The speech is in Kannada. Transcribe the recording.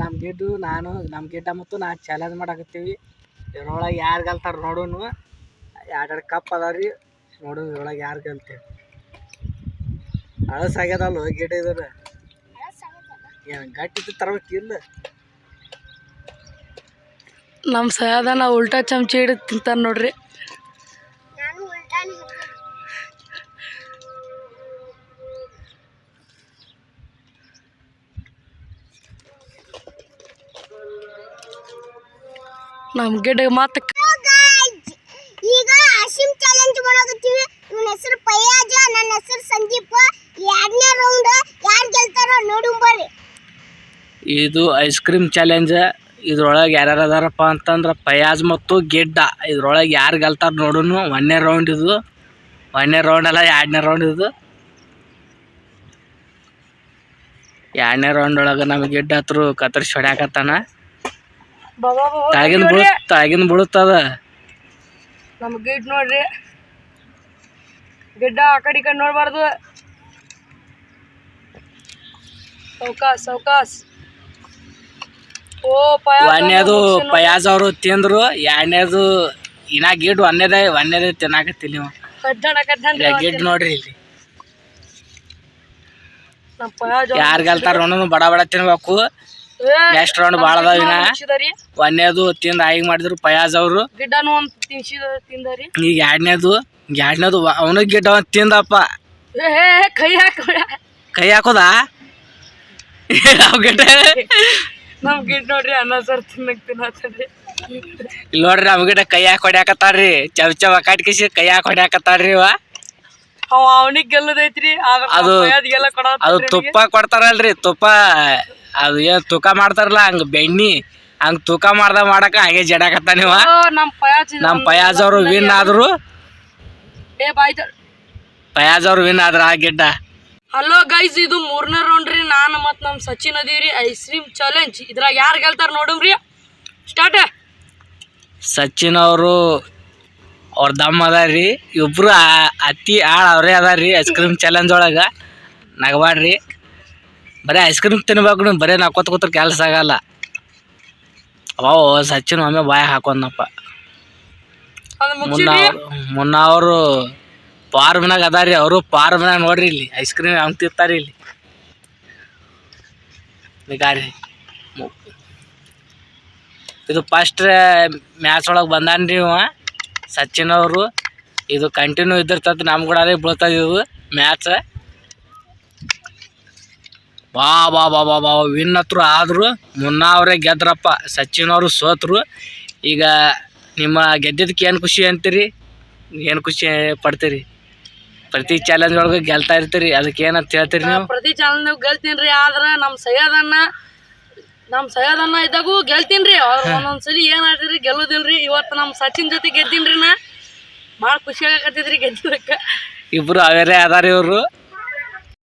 ನಮ್ಮ ಗಿಡ್ಡು ನಾನು ನಮ್ಮ ಗಿಡ್ಡ ಮತ್ತು ನಾ ಚಾಲೆಂಜ್ ಮಾಡಕತ್ತೀವಿ. ಇದ್ರೊಳಗೆ ಯಾರು ಗೆಲ್ತಾರ ನೋಡೋನು. ಎರಡೆರಡು ಕಪ್ ಅದಾವ ರೀ. ನೋಡು ಇದ್ರೊಳಗೆ ಯಾರು ಗೆಲ್ತೇವೆ. ಅಳಸಾಗ್ಯದಲ್ಲ ಗಿಡ ಇದ್ರ. ಏನು ಗಟ್ಟಿ ತರಬೇಕಿಲ್ಲ ನಮ್ಮ ಸಹದನ ಉಲ್ಟಾ ಚಮಚ ಹಿಡಿದು ತಿಂತಾನೆ ನೋಡ್ರಿ. ನಮ್ಮ ಗಿಡ ಮತ್ತೆ ಈಗ ಅಶಿಮ್ ಚಾಲೆಂಜ್ ಮಾಡಕತ್ತೀವಿ. ಇವನ ಹೆಸರು ಪಯ್ಯಾಜ ನನ್ನ ಹೆಸರು ಸಂದೀಪ. ಎರಡನೇ ರೌಂಡ್ ಯಾರು ಗೆಲ್ತಾರೋ ನೋಡು ಬರ್ರಿ. ಇದು ಐಸ್ ಕ್ರೀಮ್ ಚಾಲೆಂಜ್ ಇದ್ರೊಳಗೆ ಯಾರ್ಯಾರು ಅದಾರಪ್ಪ ಅಂತಂದ್ರೆ ಪಯಾಜ್ ಮತ್ತು ಗಿಡ್ಡ. ಇದ್ರೊಳಗೆ ಯಾರು ಗೆಲ್ತಾರ ನೋಡುನು. ಒಂದನೇ ರೌಂಡ್ ಇದು. ಒಂದನೇ ರೌಂಡ್ ಅಲ್ಲ ಎರಡನೇ ರೌಂಡ್ ಇದು. ಎರಡನೇ ರೌಂಡ್ ಒಳಗೆ ನಮ್ಮ ಗಿಡ್ಡ ಹತ್ರ ಕತ್ತರಿಸಿ ಹೊಡ್ಯಾಕತ್ತಾನ. ತಾಗಿನ ಬೀಳ ತಾಗಿನ ಬೀಳುತ್ತದ? ನಮ್ಮ ಗಿಡ್ ನೋಡ್ರಿ. ಗಿಡ್ಡ ಆ ಕಡೆ ಈ ಕಡೆ ನೋಡ್ಬಾರ್ದು. ಸೌಕಾಸ್ ಸೌಕಾಸ್. ಓ ಒಂದನೇದು ಫಯಾಜ್ ಅವರು ತಿಂದ್ರು ಎರಡನೇದು ಇನ್ನ ಗಿಡ್ ಒಂದೇದೇ ಒಂದೇದೇ ತಿನ್ನಾಕತ್ತಿಲ್ಲ ನೀವು. ಕದ್ದಣ ಕದ್ದಣ ಈಗ ಗಿಡ್ ನೋಡ್ರಿ ಇಲ್ಲಿ. ನಮ್ಮ ಪಯ ಯಾರು ಗೆಲ್ತಾರ ನೋಡೋನು ಬಡ ಬಡ ತಿನ್ಬೇಕು. ನೆಕ್ಸ್ಟ್ ರೌಂಡ್ ಭಾಳ ಅದಾವ ಇನ್ನ. ಒಂದೇದು ತಿಂದು ಆಗಿ ಮಾಡಿದ್ರು ಪಯಾಜ್ ಅವರು. ಗಿಡ್ಡನು ಒಂದು ತಿನ್ಸಿದ ತಿಂದರಿ. ಈಗ ಎರಡನೇದು ಎರಡನೇದು ಅವನು ಗಿಡ್ಡ ಒಂದು ತಿಂದಪ್ಪ. ಕೈ ಹಾಕ ಕೈ ಹಾಕೋದ? ನಾವು ಗಿಡ್ಡ ನಮ್ ಗಿಡ್ ನೋಡ್ರಿ ಅನ್ನ ಸರ್ ತಿನ್ನಕ್ ಇಲ್ಲಿ ನೋಡ್ರಿ ನಮ್ ಗಿಡ ಕೈ ಹಾಕಿ ಹೊಡ್ಯಾಕತ್ತಾರ್ರಿ. ಚವ್ ಚವ್ ಕಟ್ಕಿಸಿ ಕೈ ಹಾಕಿ ಹೊಡ್ಯಾಕತ್ತಾರ್ರಿ ಇವ. ಅವ ಅವನಿಗೆ ಗೆಲ್ಲದೈತ್ರಿ ಅದು- ಅದು ತುಪ್ಪ ಕೊಡ್ತಾರಲ್ರಿ ತುಪ್ಪ ಅದು ಏನ್ ತೂಕ ಮಾಡ್ತಾರಲ್ಲ ಹಂಗ ಬೆಣ್ಣಿ ಹಂಗ ತೂಕ ಮಾಡ್ದ ಮಾಡಕ ಹಾಗೆ ಜಡಾಕತ್ತಾನ ನಮ್ಮ ನಮ್ ಪಯಾಜ್ ನಮ್ಮ ಫಯಾಜ್ ಅವರು ವಿನ್ ಆದ್ರು. ಏ ಫಯಾಜ್ ಅವ್ರು ವಿನ್ ಆದ್ರ ಆ ಗಿಡ್ಡ. ಹಲೋ ಗೈಸ್ ಇದು ಮೂರನೇ ರೌಂಡ್ ರೀ. ನಾನು ಮತ್ತು ನಮ್ಮ ಸಚಿನ್ ಅದೀವ್ರಿ ಐಸ್ ಕ್ರೀಮ್ ಚಾಲೆಂಜ್ ಇದ್ರಾಗ ಯಾರು ಗೆಲ್ತಾರ ರೀ. ಸ್ಟಾರ್ಟ್ ಸಚಿನ್ ಅವರು ಅವ್ರ ದಮ್ ಅದಾರ್ರಿ ಇಬ್ರು ಅತಿ ಆಳ್ ಅವರೇ ಅದಾರ್ರಿ ಐಸ್ ಕ್ರೀಮ್ ಚಾಲೆಂಜ್ ಒಳಗ. ನಗಬಾಡ್ರಿ ಬರೀ ಐಸ್ ಕ್ರೀಮ್ ತಿನ್ಬೇಕು ನೀವು ಬರೀ ನಾಕೋತ ಕೂತ್ರ ಕೆಲಸ ಆಗಲ್ಲ. ಅವ ಸಚಿನ್ ಒಮ್ಮೆ ಬಾಯ ಹಾಕೊಂಡಪ್ಪ ಮುನ್ನ ಮುನ್ನ ಅವರು ಫಾರ್ಮ್ನಾಗ ಅದಾರಿ ಅವರು ಫಾರ್ಮ್ನಾಗ ನೋಡ್ರಿ ಇಲ್ಲಿ ಐಸ್ ಕ್ರೀಮ್ ಹಂಗೆ ತಿರ್ತಾರೆ ಇಲ್ಲಿ. ಬೇಕಾರಿ. ಇದು ಫಸ್ಟ್ ಮ್ಯಾಚ್ ಒಳಗೆ ಬಂದಾನ್ರಿ ಇವ ಸಚಿನ್ ಅವರು. ಇದು ಕಂಟಿನ್ಯೂ ಇದ್ದಿರ್ತದೆ ನಮ್ಮ ಕೂಡ ಬೀಳ್ತದೆ ಇದು ಮ್ಯಾಚ್ ಬಾ ಬಾ ಬಾ ಬಾ ಬಾ ವಿನ್ ಹತ್ರ ಆದರೂ ಮುನ್ನ ಅವರೇ ಗೆದ್ರಪ್ಪ ಸಚಿನ್ ಅವರು ಸೋತರು. ಈಗ ನಿಮ್ಮ ಗೆದ್ದಿದ್ದಕ್ಕೆ ಏನು ಖುಷಿ ಅಂತೀರಿ? ಏನು ಖುಷಿ ಪಡ್ತೀರಿ? ಪ್ರತಿ ಚಾಲೆಂಜ್ ಒಳಗೆ ಗೆಲ್ತಾ ಇರ್ತೀರಿ ಅದಕ್ಕೆ ಏನಂತ ಹೇಳ್ತೀರಿ ನೀವು? ಪ್ರತಿ ಚಾಲೆಂಜ್ ಗೆಲ್ತೀನಿ ರೀ ಆದ್ರೆ ನಮ್ಮ ಸೈಯದನ್ನ ನಮ್ಮ ಸೈಯದನ್ನ ಇದ್ದಾಗೂ ಗೆಲ್ತೀನಿ ರೀ ಅವ್ರು ಒಂದೊಂದ್ಸಲಿ ಏನಾಗ್ತೀರಿ ಗೆಲ್ಲೋದಿಲ್ಲ ರೀ ಇವತ್ತು ನಮ್ಮ ಸಚಿನ್ ಜೊತೆ ಗೆದ್ದೀನಿ ರೀ ನಾ. ಭಾಳ ಖುಷಿ ಗೆದ್ದಕ್ಕೆ ಗೆದ್ದಿದ್ದಕ್ಕೆ. ಇಬ್ಬರು ಅವರೇ ಅದಾರ ಇವರು.